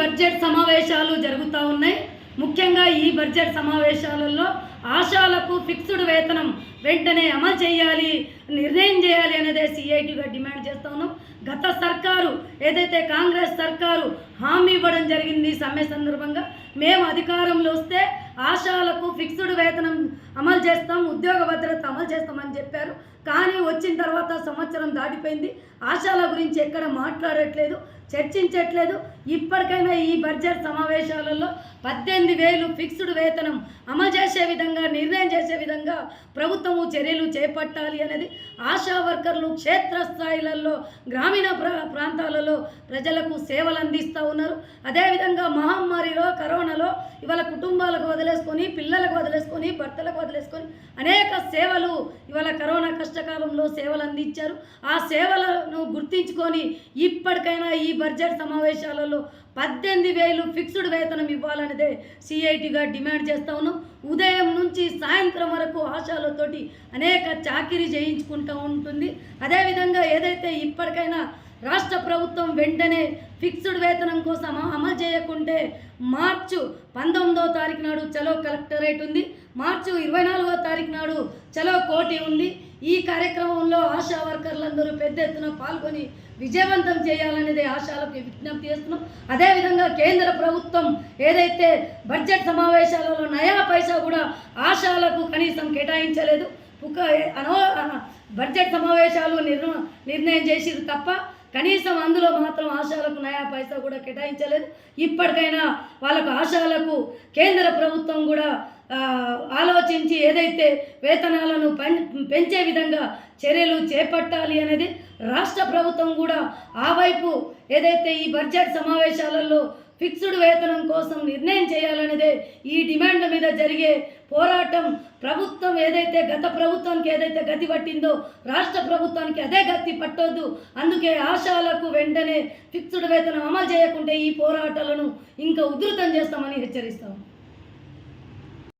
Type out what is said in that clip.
Budget సమావేశాలు జరుగుతూ ఉన్నాయి. ముఖ్యంగా ఈ బడ్జెట్ సమావేశాలలో ఆశాలకు ఫిక్స్డ్ వేతనం వెంటనే అమలు చేయాలి నిర్ణయం చేయాలి అనేదే సిఐటిగా డిమాండ్ చేస్తా ఉన్నాం. గత సర్కారు ఏదైతే కాంగ్రెస్ సర్కారు హామీ ఇవ్వడం జరిగింది సమ్మె సందర్భంగా మేము అధికారంలో వస్తే ఆశాలకు ఫిక్స్డ్ వేతనం అమలు చేస్తాం ఉద్యోగ భద్రత అమలు చేస్తామని చెప్పారు. కానీ వచ్చిన తర్వాత సంవత్సరం దాటిపోయింది. ఆశాల గురించి ఎక్కడ మాట్లాడట్లేదు చర్చించట్లేదు. ఇప్పటికైనా ఈ బడ్జెట్ సమావేశాలలో పద్దెనిమిది వేలు ఫిక్స్డ్ వేతనం అమలు చేసే విధంగా నిర్ణయం చేసే విధంగా ప్రభుత్వము చర్యలు చేపట్టాలి అనేది ఆశా వర్కర్లు క్షేత్రస్థాయిలలో గ్రామీణ ప్రా ప్రాంతాలలో ప్రజలకు సేవలు అందిస్తూ ఉన్నారు. అదేవిధంగా మహమ్మారిలో కరోనాలో ఇవాళ కుటుంబాలకు వదిలేసుకొని పిల్లలకు వదిలేసుకొని భర్తలకు వదిలేసుకొని అనేక సేవలు ఇవాళ కరోనా కష్టకాలంలో సేవలు అందించారు. ఆ సేవలను గుర్తించుకొని ఇప్పటికైనా ఈ బడ్జెట్ సమావేశాలలో పద్దెనిమిది వేలు ఫిక్స్డ్ వేతనం ఇవ్వాలనేదే సిఐటిగా డిమాండ్ చేస్తా ఉన్నాం. ఉదయం నుంచి సాయంత్రం వరకు ఆశాలతోటి అనేక చాకిరీ చేయించుకుంటూ ఉంటుంది. అదేవిధంగా ఏదైతే ఇప్పటికైనా రాష్ట్ర ప్రభుత్వం వెంటనే ఫిక్స్డ్ వేతనం కోసం అమలు చేయకుంటే మార్చు పంతొమ్మిదవ తారీఖు నాడు చలో కలెక్టరేట్ ఉంది. మార్చి ఇరవై నాలుగో తారీఖు నాడు చలో కోటి ఉంది. ఈ కార్యక్రమంలో ఆశా వర్కర్లందరూ పెద్ద ఎత్తున పాల్గొని విజయవంతం చేయాలనేది ఆశాలకు విజ్ఞప్తి చేస్తున్నాం. అదేవిధంగా కేంద్ర ప్రభుత్వం ఏదైతే బడ్జెట్ సమావేశాలలో నయా పైసా కూడా ఆశాలకు కనీసం కేటాయించలేదు. ఒక అనో బడ్జెట్ సమావేశాలు నిర్ణ నిర్ణయం చేసిరు తప్ప కనీసం అందులో మాత్రం ఆశాలకు నయా పైసా కూడా కేటాయించలేదు. ఇప్పటికైనా వాళ్ళకు ఆశాలకు కేంద్ర ప్రభుత్వం కూడా ఆలోచించి ఏదైతే వేతనాలను పెంచే విధంగా చర్యలు చేపట్టాలి అనేది రాష్ట్ర ప్రభుత్వం కూడా ఆ వైపు ఏదైతే ఈ బడ్జెట్ సమావేశాలలో ఫిక్స్డ్ వేతనం కోసం నిర్ణయం చేయాలనేదే ఈ డిమాండ్ మీద జరిగే పోరాటం ప్రభుత్వం ఏదైతే గత ప్రభుత్వానికి ఏదైతే గతి పట్టిందో రాష్ట్ర ప్రభుత్వానికి అదే గతి పట్టొద్దు. అందుకే ఆశాలకు వెంటనే ఫిక్స్డ్ వేతనం అమలు చేయకుంటే ఈ పోరాటాలను ఇంకా ఉధృతం చేస్తామని హెచ్చరిస్తాం.